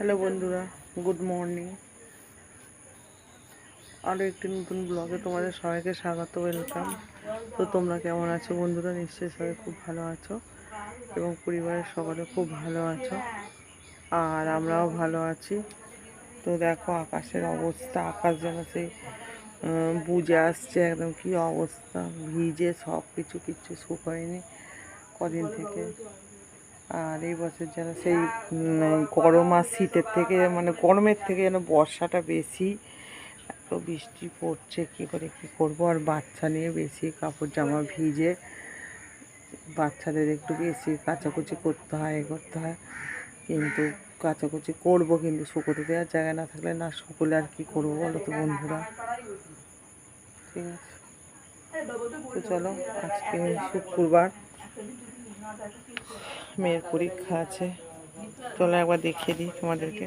Hello বন্ধুরা, good morning. আরও একটি নতুন ব্লগে তোমাদের সবাইকে স্বাগত, ওয়েলকাম। তো তোমরা কেমন আছো বন্ধুরা? নিশ্চয়ই সবাই খুব ভালো আছো এবং পরিবারের সকলে খুব ভালো আছো। আর আমরাও ভালো আছি। তো দেখো আকাশের অবস্থা, আকাশ যেন সেই বুঝে আসছে একদম কি অবস্থা। ভিজে সব কিছু কিচ্ছু শুকোয়নি কদিন থেকে। আর এই বছর যেন সেই গরম আর শীতের থেকে মানে গরমের থেকে যেন বর্ষাটা বেশি, এত বৃষ্টি পড়ছে, কি করে কি করব? আর বাচ্চা নিয়ে বেশি কাপড় জামা ভিজে, বাচ্চাদের একটু বেশি কাচাকুচি করতে হয়, এ করতে হয়। কিন্তু কাচাকুচি করব, কিন্তু শুকোতে দেওয়ার জায়গা না থাকলে না শুকোলে আর কি করব বলো তো বন্ধুরা? ঠিক আছে। তো চলো, আজকে শুক্রবার। মেয়ের পরীক্ষা আছে। চলো একবার দেখিয়ে দিই তোমাদেরকে।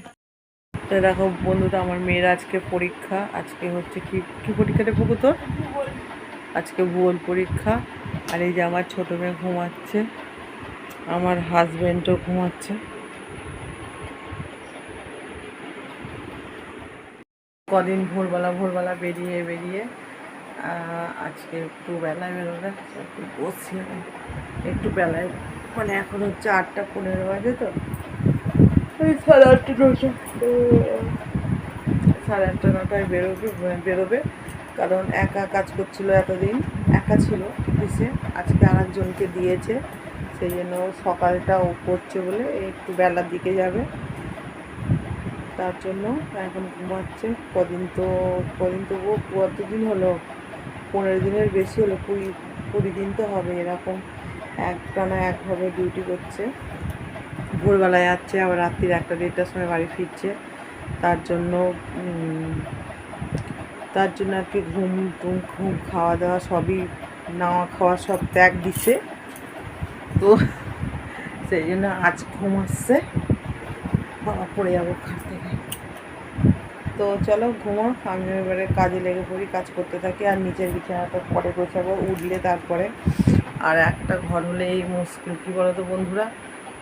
তো দেখো বন্ধুরা, আমার মেয়ের আজকে পরীক্ষা। আজকে হচ্ছে কি কি পরীক্ষা পুকু তোর আজকে ভূগোল পরীক্ষা। আর এই যে আমার ছোটো মেয়ে ঘুমাচ্ছে। আমার হাজব্যান্ডও ঘুমাচ্ছে। কদিন ভোরবেলা ভোরবেলা বেরিয়ে বেরিয়ে আজকে একটু বেলায় বেরোবে একটু বসছি। একটু বেলায় মানে এখন হচ্ছে আটটা পনেরো বাজে তো। ওই সাড়ে আটটা নটা সাড়ে আটটা, নটায় বেরোবে বেরোবে। কারণ একা কাজ করছিল এতদিন, একা ছিল অফিসে। আজকে আর একজনকে দিয়েছে, সেই জন্য সকালটা ও করছে বলে একটু বেলার দিকে যাবে। তার জন্য এখন ঘুমাচ্ছে। কদিন তো কদিন তো ও কতদিন হলো? পনেরো দিনের বেশি হলো, কুড়ি কুড়ি দিন তো হবে এরকম। একটানা একভাবে ডিউটি করছে। ভোরবেলায় যাচ্ছে আবার রাত্রির একটা দেড়টার সময় বাড়ি ফিরছে। তার জন্য তার জন্য আর কি ঘুম টুম ঘুম খাওয়া দাওয়া সবই, নাওয়া খাওয়া সব ত্যাগ দিছে। তো সেই জন্য আজ ঘুম আসছে। বাবা, পড়ে যাব খাট থেকে। তো চলো ঘুমো আমি এবারে কাজে লেগে পড়ি, কাজ করতে থাকি, আর নিচের বিছানাটা পরে গোছাবো, উঠলে তারপরে আর একটা ঘর হলে এই মুশকিল, কী বলো তো বন্ধুরা?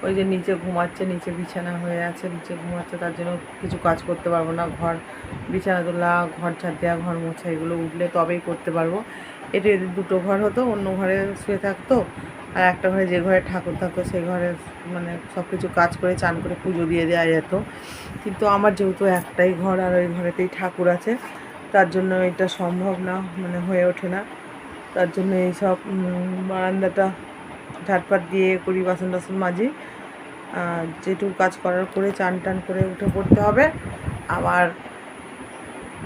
ওই যে নিচে ঘুমাচ্ছে, নিচে বিছানা হয়ে আছে, নিচে ঘুমাচ্ছে, তার জন্য কিছু কাজ করতে পারব না। ঘর, বিছানা তোলা, ঘর ছাদ দেওয়া, ঘর মোছা, এগুলো উঠলে তবেই করতে পারব। এটা যদি দুটো ঘর হতো, অন্য ঘরে শুয়ে থাকতো, আর একটা ঘরে যে ঘরে ঠাকুর থাকতো সেই ঘরে মানে সব কিছু কাজ করে, চান করে পুজো দিয়ে দেওয়া যেত। কিন্তু আমার যেহেতু একটাই ঘর, আর ওই ঘরেতেই ঠাকুর আছে, তার জন্য এটা সম্ভব না মানে হয়ে ওঠে না। তার জন্য এইসব বারান্দাটা ঝাটপাট দিয়ে করি বাসন টাসন মাজি। যেটুকু কাজ করার করে চান টান করে উঠে পড়তে হবে। আবার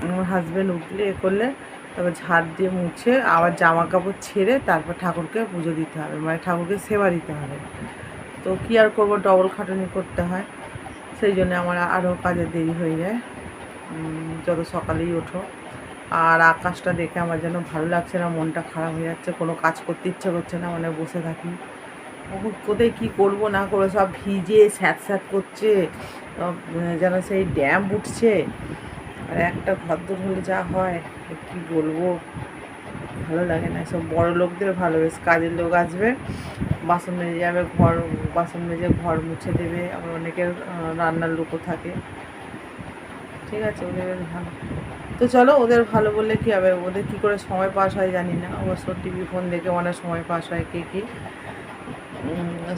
আমার হাজব্যান্ড উঠলে এ করলে তারপর ঝাড় দিয়ে মুছে আবার জামা কাপড় ছেড়ে তারপর ঠাকুরকে পুজো দিতে হবে মানে ঠাকুরকে সেবা দিতে হবে। তো কী আর করব? ডবল খাটনি করতে হয়। সেই জন্য আমার আরও কাজে দেরি হয়ে যায়। যত সকালেই ওঠো। আর আকাশটা দেখে আমার যেন ভালো লাগছে না, মনটা খারাপ হয়ে যাচ্ছে, কোনো কাজ করতে ইচ্ছে করছে না মানে বসে থাকি। কোথায় কী করব না করব, সব ভিজে, স্যাঁত স্যাঁত করছে যেন সেই ড্যাম উঠছে। আর একটা ঘরদোর হলে যা হয় কি বলব? ভালো লাগে না, সব বড় লোকদের ভালো বেশ কাজের লোক আসবে, বাসন মেজে যাবে, ঘর, বাসন মেজে ঘর মুছে দেবে, আবার অনেকের রান্নার লোকও থাকে। ঠিক আছে, ওদের ভালো। তো চলো ওদের ভালো বললে কী হবে? ওদের কী করে সময় পাস হয় জানি না। অবশ্য টিভি ফোন দেখে অনেক সময় পাস হয় কে কী।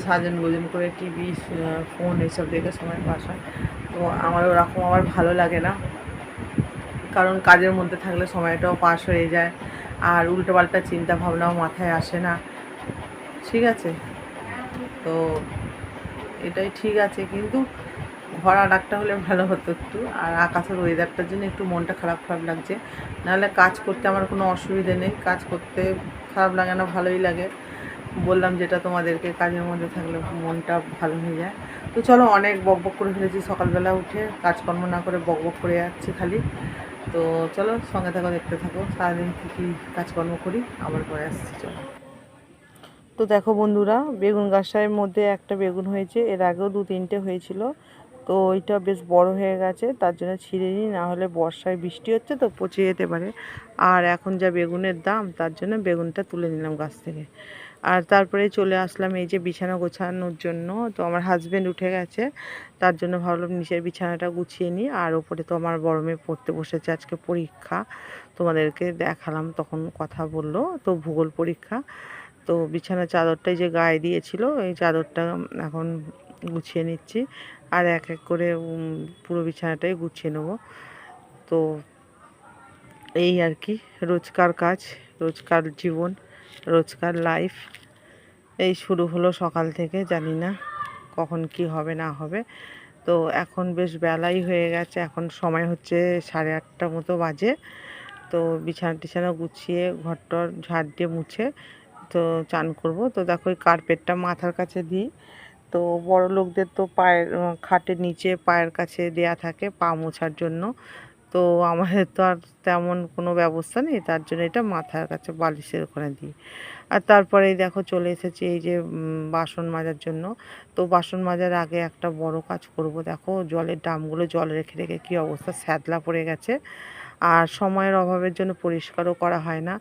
সাজন গোজন করে টিভি ফোন এসব দেখে সময় পাস হয়। তো আমার ওরকম আমার ভালো লাগে না। কারণ কাজের মধ্যে থাকলে সময়টাও পাস হয়ে যায়। আর উল্টোপাল্টা চিন্তা ভাবনাও মাথায় আসে না। ঠিক আছে? তো এটাই ঠিক আছে। কিন্তু ঘর আর হলে ভালো হতো একটু, আর আকাশের ওয়েদারটার জন্য একটু মনটা খারাপ খারাপ লাগছে। নাহলে কাজ করতে আমার কোনো অসুবিধে নেই, কাজ করতে খারাপ লাগে না, ভালোই লাগে। বললাম যেটা তোমাদেরকে, কাজের মধ্যে থাকলে মনটা ভালো হয়ে যায়। তো চলো অনেক বক বক করে ফেলেছি সকালবেলা উঠে, কাজকর্ম না করে বক বক করে যাচ্ছি খালি। তো চলো সঙ্গে থাকো, দেখতে থাকো, সারাদিন কী কী কাজকর্ম করি, আবার পরে আসছি, চলো। তো দেখো বন্ধুরা, বেগুন গাছটার মধ্যে একটা বেগুন হয়েছে, এর আগেও দু তিনটে হয়েছিল। তো ওইটা বেশ বড় হয়ে গেছে, তার জন্য ছিঁড়ে নিই, না হলে বর্ষায় বৃষ্টি হচ্ছে তো পচে যেতে পারে। আর এখন যা বেগুনের দাম, তার জন্য বেগুনটা তুলে নিলাম গাছ থেকে। আর তারপরে চলে আসলাম এই যে বিছানা গোছানোর জন্য, তো আমার হাজব্যান্ড উঠে গেছে, তার জন্য ভাবলাম নিচের বিছানাটা গুছিয়ে নিই, আর ওপরে তো আমার বড় মেয়ে পড়তে বসেছে আজকে পরীক্ষা, তোমাদেরকে দেখালাম, তখন কথা বলল, তো ভূগোল পরীক্ষা। তো বিছানা চাদরটাই যে গায়ে দিয়েছিল, এই চাদরটা এখন গুছিয়ে নিচ্ছি। আর এক এক করে পুরো বিছানাটাই গুছিয়ে নেব। তো এই আর কি, রোজকার কাজ, রোজকার জীবন, রোজকার লাইফ এই শুরু হলো সকাল থেকে, জানি না কখন কি হবে, না হবে। তো এখন বেশ বেলাই হয়ে গেছে, এখন সময় হচ্ছে সাড়ে আটটা মতো বাজে। তো বিছানা টিছানা গুছিয়ে, ঘরটর ঝাড় দিয়ে মুছে, তো চান করব। তো দেখো ওই কার্পেটটা মাথার কাছে দিই। তো বড় লোকদের তো পায়ের খাটের নিচে পায়ের কাছে দেয়া থাকে পা মোছার জন্য। তো আমাদের তো আর তেমন কোনো ব্যবস্থা নেই, তার জন্য এটা মাথার কাছে বালিশের ওখানে দিই। আর তারপরে দেখো চলে এসেছি এই যে বাসন মাজার জন্য। তো বাসন মাজার আগে একটা বড় কাজ করব, দেখো জলের ড্রামগুলো জল রেখে রেখে কী অবস্থা, স্যাদলা পড়ে গেছে। আর সময়ের অভাবের জন্য পরিষ্কারও করা হয় না।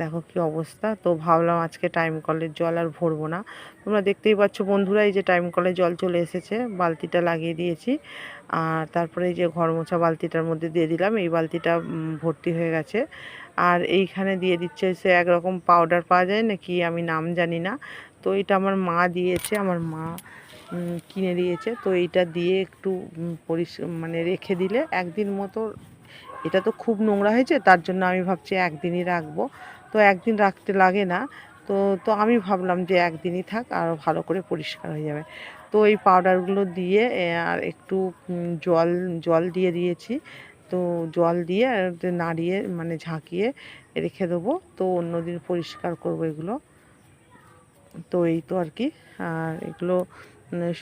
দেখো কি অবস্থা। তো ভাবলাম আজকে টাইম কলের জল আর ভরবো না। তোমরা দেখতেই পাচ্ছ বন্ধুরা এই যে টাইম কলে জল চলে এসেছে, বালতিটা লাগিয়ে দিয়েছি। আর তারপরে এই যে ঘর মোছা বালতিটার মধ্যে দিয়ে দিলাম, এই বালতিটা ভর্তি হয়ে গেছে। আর এইখানে দিয়ে দিচ্ছে সে একরকম পাউডার পাওয়া যায় নাকি আমি নাম জানি না। তো এটা আমার মা দিয়েছে, আমার মা কিনে দিয়েছে। তো এইটা দিয়ে একটু পরিষ মানে রেখে দিলে একদিন মতো, এটা তো খুব নোংরা হয়েছে, তার জন্য আমি ভাবছি একদিনই রাখব। তো একদিন রাখতে লাগে না। তো তো আমি ভাবলাম যে একদিনই থাক, আর ভালো করে পরিষ্কার হয়ে যাবে। তো এই পাউডারগুলো দিয়ে আর একটু জল জল দিয়ে দিয়েছি। তো জল দিয়ে, আর নাড়িয়ে মানে ঝাঁকিয়ে রেখে দেবো। তো অন্যদিন পরিষ্কার করব এগুলো। তো এই তো আর কি। আর এগুলো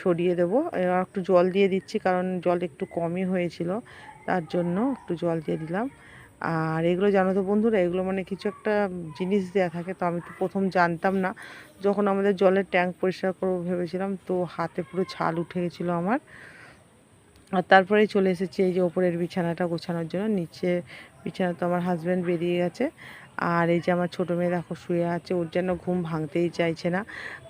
সরিয়ে দেবো। এবার একটু জল দিয়ে দিচ্ছি, কারণ জল একটু কমই হয়েছিল। তার জন্য একটু জল দিয়ে দিলাম। আর এগুলো জানো তো বন্ধুরা, এগুলো মানে কিছু একটা জিনিস দেওয়া থাকে, তো আমি তো প্রথম জানতাম না। যখন আমাদের জলের ট্যাঙ্ক পরিষ্কার করব ভেবেছিলাম, তো হাতে পুরো ছাল উঠে গেছিল আমার। আর তারপরে চলে এসেছি এই যে ওপরের বিছানাটা গোছানোর জন্য, নিচে বিছানা তো আমার হাজব্যান্ড বেরিয়ে গেছে। আর এই যে আমার ছোটো মেয়ে দেখো শুয়ে আছে, ওর যেন ঘুম ভাঙতেই চাইছে না।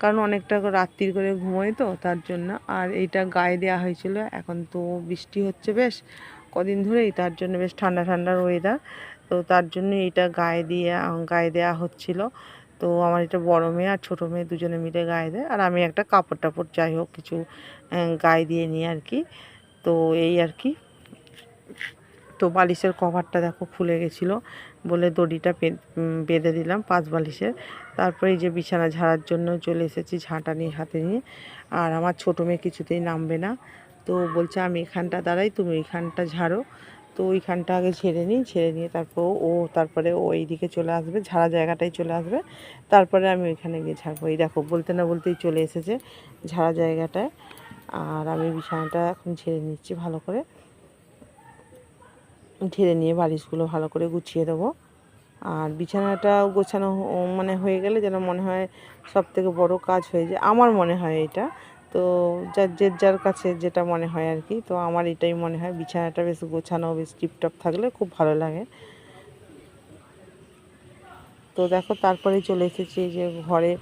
কারণ অনেকটা রাত্রির করে ঘুমোয় তো, তার জন্য। আর এইটা গায়ে দেওয়া হয়েছিল, এখন তো বৃষ্টি হচ্ছে বেশ। কদিন ধরেই তার জন্য বেশ ঠান্ডা ঠান্ডার ওয়েদার তো তার জন্য এটা গায়ে দিয়ে গায়ে দেওয়া হচ্ছিল। তো আমার এটা বড় মেয়ে আর ছোটো মেয়ে দুজনে মিলে গায়ে দেয়। আর আমি একটা কাপড় টাপড়, যাই হোক, কিছু গায়ে দিয়ে নিই আর কি। তো এই আর কি। তো বালিশের কভারটা দেখো খুলে গেছিল বলে দড়িটা বেঁধে দিলাম পাঁচ বালিশের। তারপরে এই যে বিছানা ঝাড়ার জন্য চলে এসেছি ঝাঁটা নিয়ে, হাতে নিয়ে। আর আমার ছোটো মেয়ে কিছুতেই নামবে না। তো বলছে, আমি এখানটা দাঁড়াই, তুমি ওইখানটা ঝাড়ো। তো ওইখানটা আগে ছেড়ে নিই ছেড়ে নিয়ে তারপর ও, তারপরে ও এইদিকে চলে আসবে, ঝাড়া জায়গাটায় চলে আসবে। তারপরে আমি ওইখানে গিয়ে ঝাড়বো। এই দেখো, বলতে না বলতেই চলে এসেছে ঝাড়া জায়গাটায়। আর আমি বিছানাটা এখন ছেড়ে নিচ্ছি ভালো করে। ঝেড়ে নিয়ে বালিশগুলো ভালো করে গুছিয়ে দেবো। আর বিছানাটা গোছানো মানে হয়ে গেলে যেন মনে হয় সব থেকে বড় কাজ হয়ে যায়। আমার মনে হয় এটা। তো যার, যে যার কাছে যেটা মনে হয় আর কি, তো আমার এটাই মনে হয়। বিছানাটা বেশ গোছানো, বেশ টিপটপ থাকলে খুব ভালো লাগে। তো দেখো তারপরেই চলে এসেছি যে ঘরে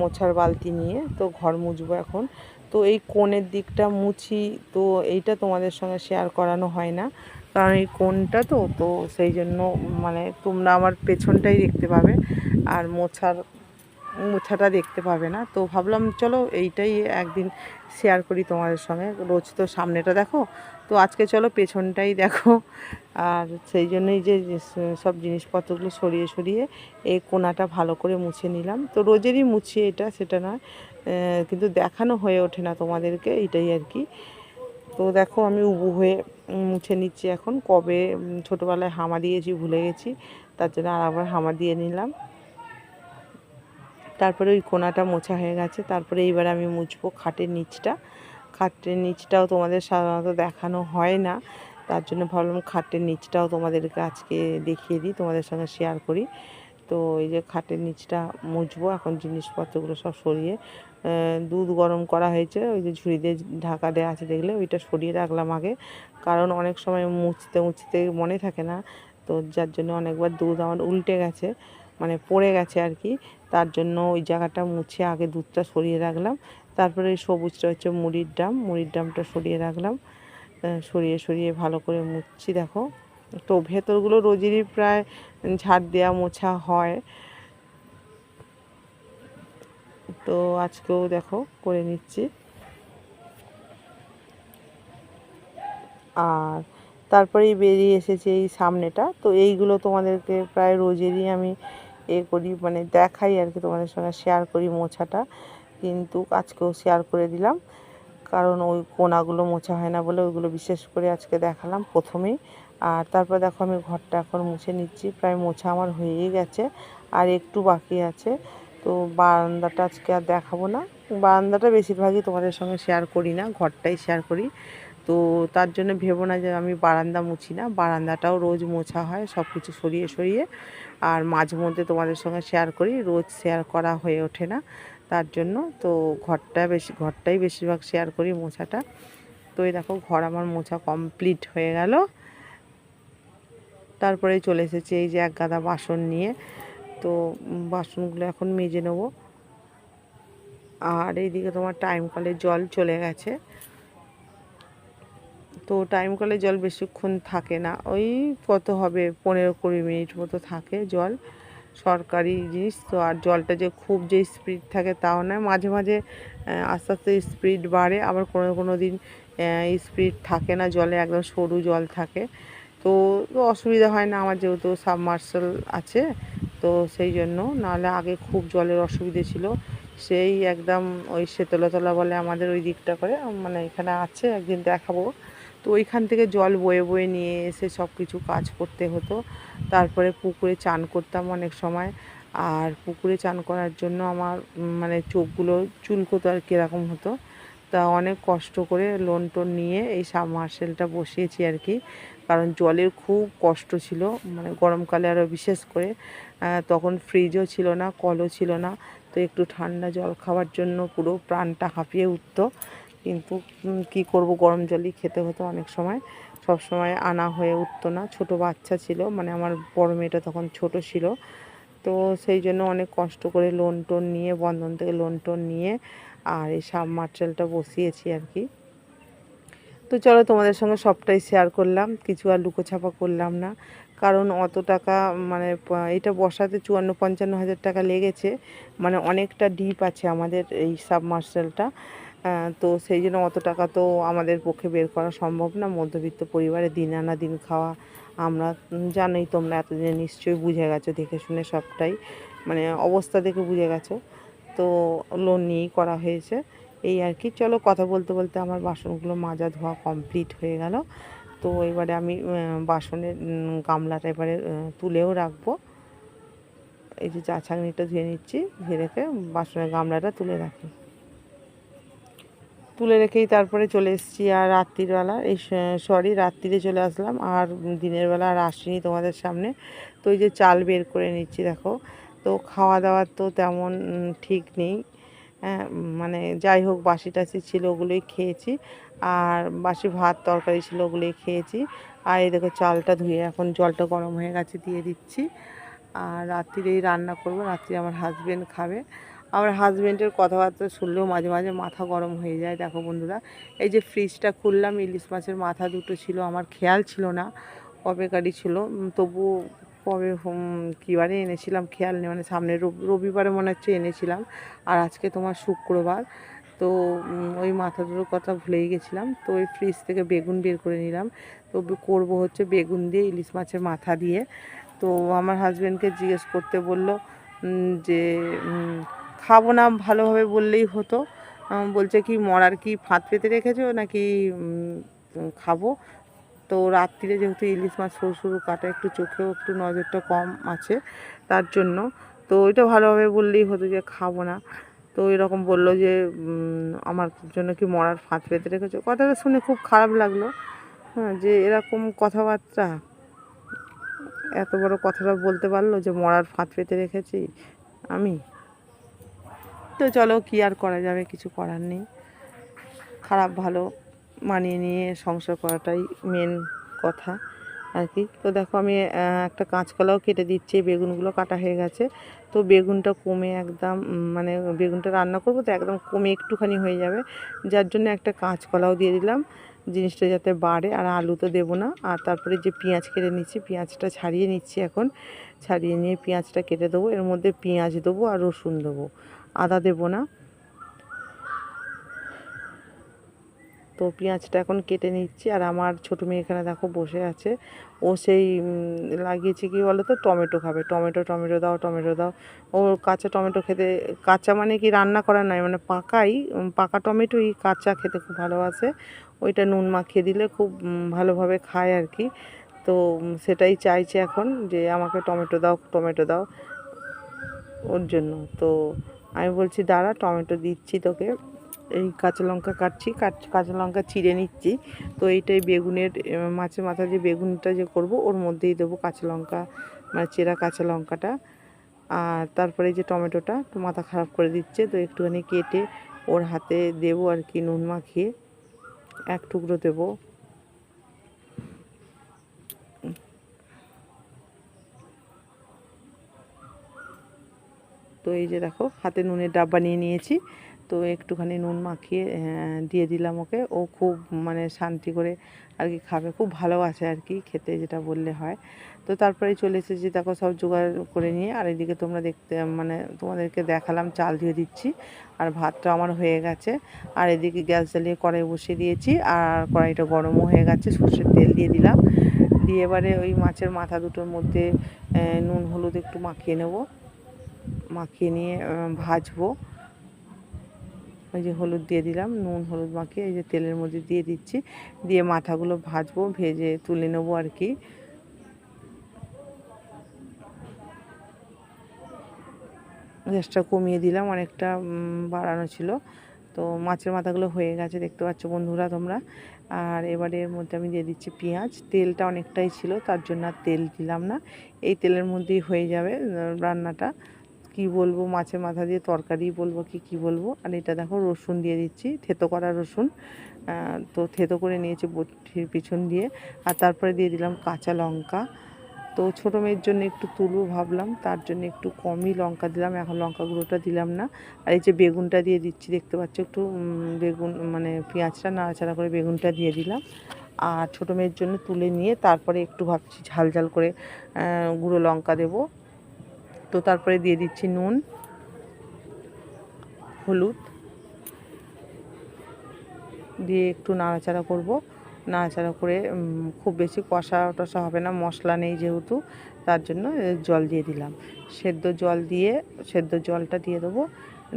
মোছার বালতি নিয়ে, তো ঘর মুছবো এখন। তো এই কোণের দিকটা মুছি, তো এইটা তোমাদের সঙ্গে শেয়ার করানো হয় না। কারণ এই কোণটা তো তো সেই জন্য মানে তোমরা আমার পেছনটাই দেখতে পাবে। আর মোছার মোছাটা দেখতে পাবে না। তো ভাবলাম, চলো এইটাই একদিন শেয়ার করি তোমাদের সঙ্গে। রোজ তো সামনেটা দেখো। তো আজকে চলো পেছনটাই দেখো। আর সেই জন্যই যে সব জিনিসপত্রগুলো সরিয়ে সরিয়ে এই কোনাটা ভালো করে মুছে নিলাম। তো রোজেরই মুছি এটা, সেটা নয়। কিন্তু দেখানো হয়ে ওঠে না তোমাদেরকে এটাই আর কি। তো দেখো আমি উবু হয়ে মুছে নিচ্ছি এখন। কবে? ছোটোবেলায় হামা দিয়েছি, ভুলে গেছি। তার জন্য আর আবার হামা দিয়ে নিলাম। তারপরে ওই কোনাটা মোছা হয়ে গেছে। তারপরে এইবার আমি মুছবো খাটের নিচটা। খাটের নিচটাও তোমাদের সাধারণত দেখানো হয় না। তার জন্য ভাবলাম খাটের নিচটাও তোমাদেরকে আজকে দেখিয়ে দিই, তোমাদের সঙ্গে শেয়ার করি। তো এই যে খাটের নিচটা মুছবো, এখন জিনিসপত্রগুলো সব সরিয়ে দুধ গরম করা হয়েছে। ওই যে ঝুড়ি দিয়ে ঢাকা দেওয়া আছে দেখলে, ওইটা সরিয়ে রাখলাম আগে। কারণ অনেক সময় মুছতে মুছতে মনে থাকে না। তো যার জন্য অনেকবার দুধ আমার উল্টে গেছে। মানে পড়ে গেছে আর কি, তার জন্য ওই জায়গাটা মুছে আগে দুধটা সরিয়ে রাখলাম। তারপরে সবুজটা হচ্ছে মুড়ির ডাম, মুড়ির ডামটা সরিয়ে রাখলাম। সরিয়ে সরিয়ে ভালো করে মুছছি দেখো। তো ভেতরগুলো রোজেরই প্রায় ঝাড় দেওয়া মোছা হয়। তো আজকেও দেখো, করে নিচ্ছি। আর তারপরেই বেরিয়ে এসেছে এই সামনেটা। তো এইগুলো তোমাদেরকে প্রায় রোজেরই আমি এ করি মানে দেখাই আর কি তোমাদের সঙ্গে শেয়ার করি মোছাটা। কিন্তু আজকেও শেয়ার করে দিলাম। কারণ ওই কোনাগুলো মোছা হয় না বলে ওইগুলো বিশেষ করে আজকে দেখালাম প্রথমেই। আর তারপর দেখো আমি ঘরটা এখন মুছে নিচ্ছি। প্রায় মোছা আমার হয়েই গেছে। আর একটু বাকি আছে। তো বারান্দাটা আজকে আর দেখাবো না। বারান্দাটা বেশিরভাগই তোমাদের সঙ্গে শেয়ার করি না, ঘরটাই শেয়ার করি। তো তার জন্য ভেবো না যে আমি বারান্দা মুছি না, বারান্দাটাও রোজ মোছা হয় সব কিছু সরিয়ে সরিয়ে। আর মাঝে মধ্যে তোমাদের সঙ্গে শেয়ার করি, রোজ শেয়ার করা হয়ে ওঠে না তার জন্য। তো ঘরটা বেশি, ঘরটাই বেশিরভাগ শেয়ার করি মোছাটা। তো এই দেখো ঘর আমার মোছা কমপ্লিট হয়ে গেল। তারপরে চলে এসেছি এই যে এক গাদা বাসন নিয়ে। তো বাসনগুলো এখন মেজে নেব। আর এইদিকে তোমার টাইম কলে জল চলে গেছে। তো টাইম কলে জল বেশিক্ষণ থাকে না। ওই কত হবে? পনেরো কুড়ি মিনিট মতো থাকে জল। সরকারি জিনিস তো, আর জলটা যে খুব যে স্পিড থাকে তাও নয়। মাঝে মাঝে আস্তে আস্তে স্পিড বাড়ে, আবার কোনো কোনো দিন স্পিড থাকে না জলে, একদম সরু জল থাকে। তো অসুবিধা হয় না, আমার যেহেতু সাবমার্শাল আছে, তো সেই জন্য। নাহলে আগে খুব জলের অসুবিধে ছিল। সেই একদম ওই শীতলতলা বলে আমাদের ওই দিকটা করে মানে এখানে আছে, একদিন দেখাবো। তো ওইখান থেকে জল বয়ে বয়ে নিয়ে এসে সব কিছু কাজ করতে হতো। তারপরে পুকুরে চান করতাম অনেক সময়। আর পুকুরে চান করার জন্য আমার মানে চোখগুলো চুলকোতো আর কীরকম হতো। তা অনেক কষ্ট করে লোন টোন নিয়ে এই সাবমার্সেলটা বসিয়েছি আর কি। কারণ জলের খুব কষ্ট ছিল মানে গরমকালে আরও বিশেষ করে। তখন ফ্রিজও ছিল না, কলও ছিল না। তো একটু ঠান্ডা জল খাওয়ার জন্য পুরো প্রাণটা হাঁপিয়ে উঠতো। কিন্তু কী করব? গরম জলই খেতে হতো অনেক সময়। সব সময় আনা হয়ে উঠতো না। ছোট বাচ্চা ছিল মানে আমার বড় মেয়েটা তখন ছোট ছিল। তো সেই জন্য অনেক কষ্ট করে লোন টোন নিয়ে, বন্ধন থেকে লোন টোন নিয়ে, আর এই সাবমার্সেলটা বসিয়েছি আর কি। তো চলো তোমাদের সঙ্গে সবটাই শেয়ার করলাম। কিছু আর লুকোছাপা করলাম না। কারণ অত টাকা মানে এটা বসাতে চুয়ান্ন পঞ্চান্ন হাজার টাকা লেগেছে। মানে অনেকটা ডিপ আছে আমাদের এই সাবমার্সেলটা তো সেই জন্য অত টাকা তো আমাদের পক্ষে বের করা সম্ভব না। মধ্যবিত্ত পরিবারে দিন আনা দিন খাওয়া, আমরা জানোই তোমরা এতদিনে নিশ্চয়ই বুঝে গেছো, দেখে শুনে সবটাই মানে অবস্থা দেখে বুঝে গেছো। তো লোন নিয়েই করা হয়েছে, এই আর কি। চলো কথা বলতে বলতে আমার বাসনগুলো মাজা ধোয়া কমপ্লিট হয়ে গেল। তো এবারে আমি বাসনের গামলাটা এবারে তুলেও রাখব। এই যে চা ছাঁকনিটা ধুয়ে নিচ্ছি, ধুয়ে রেখে বাসনের গামলাটা তুলে রাখি। তুলে রেখেই তারপরে চলে এসেছি আর রাত্রিবেলা এই সরি রাত্রিরে চলে আসলাম আর দিনের বেলা আর আসিনি তোমাদের সামনে। তো এই যে চাল বের করে নিচ্ছি, দেখো। তো খাওয়া দাওয়ার তো তেমন ঠিক নেই। হ্যাঁ মানে যাই হোক বাসি টাসি ছিল ওগুলোই খেয়েছি। আর বাসি ভাত তরকারি ছিল ওগুলোই খেয়েছি। আর এই দেখো চালটা ধুয়ে এখন জলটা গরম হয়ে গেছে দিয়ে দিচ্ছি। আর রাত্রিরেই রান্না করব। রাত্রি আমার হাজব্যান্ড খাবে। আমার হাজব্যান্ডের কথাবার্তা শুনলেও মাঝে মাঝে মাথা গরম হয়ে যায়। দেখো বন্ধুরা এই যে ফ্রিজটা খুললাম ইলিশ মাছের মাথা দুটো ছিল আমার খেয়াল ছিল না কবে গাড়ি ছিল তবু কবে হুম, কী বারে এনেছিলাম খেয়াল নেই মানে সামনে রবিবারে মনে হচ্ছে এনেছিলাম আর আজকে তোমার শুক্রবার। তো ওই মাথা দুটোর কথা ভুলেই গেছিলাম তো ওই ফ্রিজ থেকে বেগুন বের করে নিলাম। তো করব হচ্ছে বেগুন দিয়ে ইলিশ মাছের মাথা দিয়ে। তো আমার হাজব্যান্ডকে জিজ্ঞেস করতে বলল যে খাব না, ভালোভাবে বললেই হতো। বলছে কি, মরার কি ফাঁদ পেতে রেখেছো নাকি খাব? তো রাত্রিরে যেহেতু ইলিশ মাছ সরু সরু কাটা, একটু চোখেও একটু নজরটা কম আছে তার জন্য। তো ওইটা ভালোভাবে বললেই হতো যে খাব না। তো এরকম বলল যে আমার জন্য কি মরার ফাঁদ পেতে রেখেছো? কথাটা শুনে খুব খারাপ লাগল। হ্যাঁ যে এরকম কথাবার্তা, এত বড় কথাটা বলতে পারল যে মরার ফাঁদ পেতে রেখেছি আমি? তো চলো কি আর করা যাবে, কিছু করার নেই। খারাপ ভালো মানিয়ে নিয়ে সংসার করাটাই মেন কথা আর কি। তো দেখো আমি একটা কাঁচকলাও কেটে দিচ্ছি, বেগুনগুলো কাটা হয়ে গেছে। তো বেগুনটা কমে একদম মানে বেগুনটা রান্না করব তো একদম কমে একটুখানি হয়ে যাবে। যার জন্য একটা কাঁচকলাও দিয়ে দিলাম, জিনিসটা যাতে বাড়ে। আর আলু তো দেবো না। আর তারপরে যে পেঁয়াজ কেটে নিচ্ছি, পেঁয়াজটা ছাড়িয়ে নিচ্ছি এখন। ছাড়িয়ে নিয়ে পেঁয়াজটা কেটে দেবো। এর মধ্যে পেঁয়াজ দেবো আর রসুন দেবো। আদা দেবো না। তো পেঁয়াজটা এখন কেটে নিচ্ছি আর আমার ছোটো মেয়ে এখানে দেখো বসে আছে। ও সেই লাগিয়েছে কি বলো তো টমেটো খাবে। টমেটো টমেটো দাও টমেটো দাও। ও কাঁচা টমেটো খেতে, কাঁচা মানে কি রান্না করা নয় মানে পাকাই পাকা টমেটোই কাঁচা খেতে খুব ভালোবাসে। ওইটা নুন মাখিয়ে দিলে খুব ভালোভাবে খায় আর কি। তো সেটাই চাইছে এখন যে আমাকে টমেটো দাও টমেটো দাও ওর জন্য। তো আমি বলছি, দাঁড়া, টমেটো দিচ্ছি তোকে। এই কাঁচা লঙ্কা কাটছি, কাট- কাঁচা লঙ্কা চিড়ে নিচ্ছি। তো এইটাই বেগুনের মাছের মাথা যে বেগুনটা যে করব, ওর মধ্যেই দেবো কাঁচা লঙ্কা মানে চেরা কাঁচা লঙ্কাটা। আর তারপরে যে টমেটোটা, তো মাথা খারাপ করে দিচ্ছে, তো একটুখানি কেটে ওর হাতে দেবো আর কি নুন মাখিয়ে, এক টুকরো দেবো। তো এই যে দেখো, হাতে নুনের ডাব্বা বানিয়ে নিয়েছি। তো একটুখানি নুন মাখিয়ে দিয়ে দিলাম ওকে। ও খুব মানে শান্তি করে আর কি খাবে, খুব ভালো আছে আর কি খেতে যেটা বললে হয়। তো তারপরে চলে এসেছি দেখো সব জোগাড় করে নিয়ে। আর এদিকে তোমরা দেখতে মানে তোমাদেরকে দেখালাম, চাল দিয়ে দিচ্ছি। আর ভাতটা আমার হয়ে গেছে। আর এদিকে গ্যাস জ্বালিয়ে কড়াই বসিয়ে দিয়েছি। আর কড়াইটা গরমও হয়ে গেছে, সর্ষের তেল দিয়ে দিলাম। দিয়ে এবারে ওই মাছের মাথা দুটোর মধ্যে নুন, হলুদ একটু মাখিয়ে নেব। মাখিয়ে নিয়ে ভাজবো। ওই যে হলুদ দিয়ে দিলাম, নুন, হলুদ মাখিয়ে এই যে তেলের মধ্যে দিয়ে দিচ্ছি। দিয়ে মাথাগুলো ভাজবো, ভেজে তুলে নেব আর কি। গ্যাসটা কমিয়ে দিলাম, অনেকটা বাড়ানো ছিল। তো মাছের মাথাগুলো হয়ে গেছে, দেখতে পাচ্ছ বন্ধুরা তোমরা। আর এবারে এর মধ্যে আমি দিয়ে দিচ্ছি পেঁয়াজ। তেলটা অনেকটাই ছিল, তার জন্য আর তেল দিলাম না। এই তেলের মধ্যেই হয়ে যাবে রান্নাটা। কি বলব মাছের মাথা দিয়ে তরকারি বলব কি কি বলব? আর এটা দেখো, রসুন দিয়ে দিচ্ছি, থেতো করা রসুন। তো থেতো করে নিয়েছি বটির পিছন দিয়ে। আর তারপরে দিয়ে দিলাম কাঁচা লঙ্কা। তো ছোটো মেয়ের জন্য একটু তুলু ভাবলাম, তার জন্য একটু কমই লঙ্কা দিলাম। এখন লঙ্কা গুঁড়োটা দিলাম না। আর এই যে বেগুনটা দিয়ে দিচ্ছি, দেখতে পাচ্ছ একটু বেগুন মানে পেঁয়াজটা নাড়াচাড়া করে বেগুনটা দিয়ে দিলাম। আর ছোটো মেয়ের জন্য তুলে নিয়ে তারপরে একটু ভাবছি ঝাল ঝাল করে গুঁড়ো লঙ্কা দেবো। তো তারপরে দিয়ে দিচ্ছি নুন, হলুদ। দিয়ে একটু নাড়াচাড়া করব। নাড়াচাড়া করে খুব বেশি কষা টষা হবে না, মশলা নেই যেহেতু, তার জন্য জল দিয়ে দিলাম। সেদ্ধ জল দিয়ে, সেদ্ধ জলটা দিয়ে দেবো।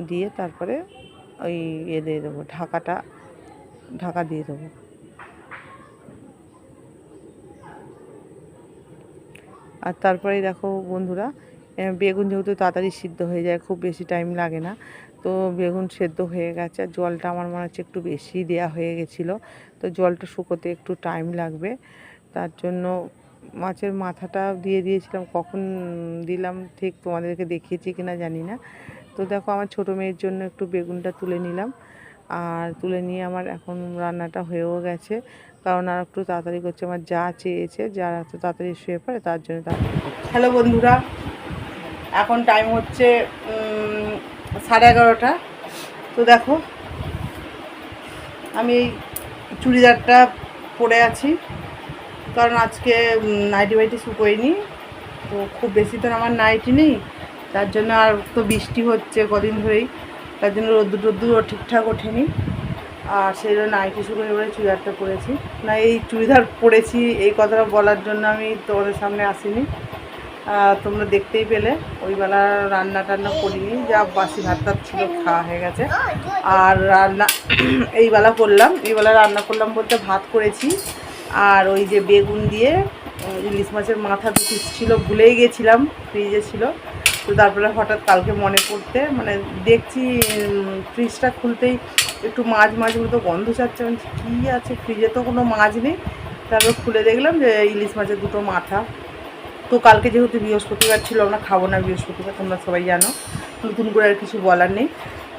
দিয়ে তারপরে ওই ইয়ে দিয়ে দেবো, ঢাকাটা, ঢাকা দিয়ে দেবো। আর তারপরে দেখো বন্ধুরা বেগুন যেহেতু তাড়াতাড়ি সিদ্ধ হয়ে যায়, খুব বেশি টাইম লাগে না। তো বেগুন সেদ্ধ হয়ে গেছে আর জলটা আমার মনে হচ্ছে একটু বেশি দেয়া হয়ে গেছিল। তো জলটা শুকোতে একটু টাইম লাগবে। তার জন্য মাছের মাথাটা দিয়ে দিয়েছিলাম, কখন দিলাম ঠিক তোমাদেরকে দেখিয়েছি কিনা জানি না। তো দেখো আমার ছোটো মেয়ের জন্য একটু বেগুনটা তুলে নিলাম। আর তুলে নিয়ে আমার এখন রান্নাটা হয়েও গেছে। কারণ আর একটু তাড়াতাড়ি করছে, আমার যা চেয়েছে, যারা এত তাড়াতাড়ি শুয়ে পড়ে তার জন্য তাড়াতাড়ি হ্যালো বন্ধুরা এখন টাইম হচ্ছে সাড়ে এগারোটা। তো দেখো, আমি এই চুড়িদারটা পরে আছি। কারণ আজকে নাইটি বাইটি শুকোয়নি তো খুব বেশি তো আমার নাইটি নেই। তার জন্য আর তো বৃষ্টি হচ্ছে কদিন ধরেই। তার জন্য রোদ্দুর টদ্দুরও ঠিকঠাক ওঠেনি। আর সেই জন্য নাইটি শুকোয় এবারে চুড়িদারটা পরেছি। না, এই চুড়িদার পরেছি, এই কথাটা বলার জন্য আমি তোমাদের সামনে আসিনি। তোমরা দেখতেই পেলে ওই বেলা রান্না টান্না করিনি যা বাসি ভাত টাত ছিল খাওয়া হয়ে গেছে। আর রান্না এই বেলা করলাম এই বেলা রান্না করলাম বলতে ভাত করেছি আর ওই যে বেগুন দিয়ে ইলিশ মাছের মাথা দু পিস ছিল ভুলেই গেছিলাম ফ্রিজে ছিল। তো তারপরে হঠাৎ কালকে মনে পড়তে মানে দেখছি ফ্রিজটা খুলতেই একটু মাছ মাছ মতো গন্ধ বলছি, কী আছে? ফ্রিজে তো কোনো মাছ নেই। তারপর খুলে দেখলাম যে ইলিশ মাছের দুটো মাথা। তো কালকে যেহেতু বৃহস্পতিবার ছিল, আমরা খাব না বৃহস্পতিবার, তোমরা সবাই জানো। নতুন করে আর কিছু বলার নেই।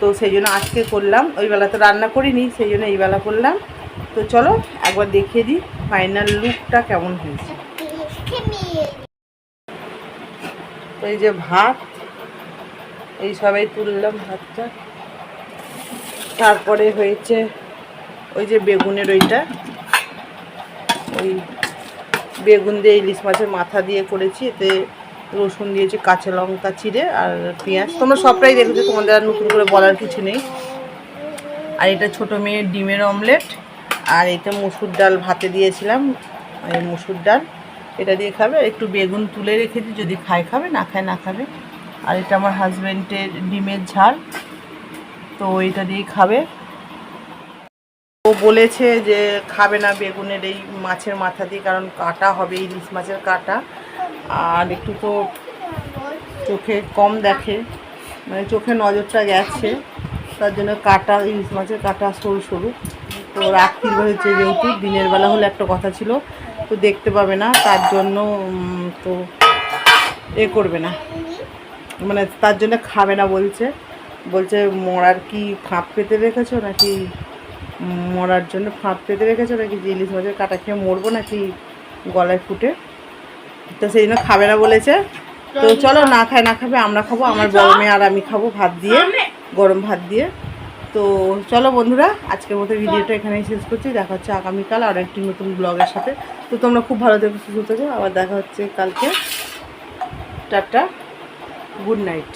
তো সেই জন্য আজকে করলাম, ওই বেলা তো রান্না করিনি, সেই জন্য এই বেলা করলাম। তো চলো, একবার দেখিয়ে দিই ফাইনাল লুকটা কেমন হয়েছে। এই যে ভাত, এই সবাই তুললাম ভাতটা। তারপরে হয়েছে ওই যে বেগুনের ওইটা, ওই বেগুন দিয়ে ইলিশ মাছের মাথা দিয়ে করেছি, এতে রসুন দিয়েছি, কাঁচা লঙ্কা, চিড়ে আর পেঁয়াজ। তোমরা সবটাই দেখেছ, তোমাদের আর নতুন করে বলার কিছু নেই। আর এটা ছোটো মেয়ের ডিমের অমলেট, আর এটা মুসুর ডাল ভাতে দিয়েছিলাম, এই মুসুর ডাল। এটা দিয়ে খাবে, আর একটু বেগুন তুলে রেখেছি, যদি খায় খাবে, না খায় না খাবে। আর এটা আমার হাজব্যান্ডের ডিমের ঝাল, তো এটা দিয়েই খাবে। ও বলেছে যে খাবে না বেগুনের এই মাছের মাথা দিয়ে, কারণ কাটা হবে ইলিশ মাছের কাটা। আর একটু তো চোখে কম দেখে মানে চোখে নজরটা গেছে, তার জন্য কাটা, ইলিশ মাছের কাটা সরু সরু। তো রাত্রির হয়েছে যেহেতু দিনের বেলা হলে একটা কথা ছিল, তো দেখতে পাবে না, তার জন্য তো এ করবে না। মানে তার জন্য খাবে না বলছে। বলছে, মরার কি ফাঁপ পেতে রেখেছো নাকি মরার জন্য ফাঁপ পেতে রেখেছো, নাকি যে ইলিশ মাছের কাটা খেয়ে মরবো নাকি গলায় ফুটে? তো সেই জন্য খাবে না বলেছে। তো চলো না খায়, না খাবে, আমরা খাব, আমার বড় মেয়ে আর আমি খাব ভাত দিয়ে, গরম ভাত দিয়ে। তো চলো বন্ধুরা, আজকের মতো ভিডিওটা এখানেই শেষ করছি। দেখা হচ্ছে আগামীকাল আর একটি নতুন ব্লগের সাথে। তো তোমরা খুব ভালো থেকো, সুস্থ থেকো। আবার দেখা হচ্ছে কালকে। Tata, good night.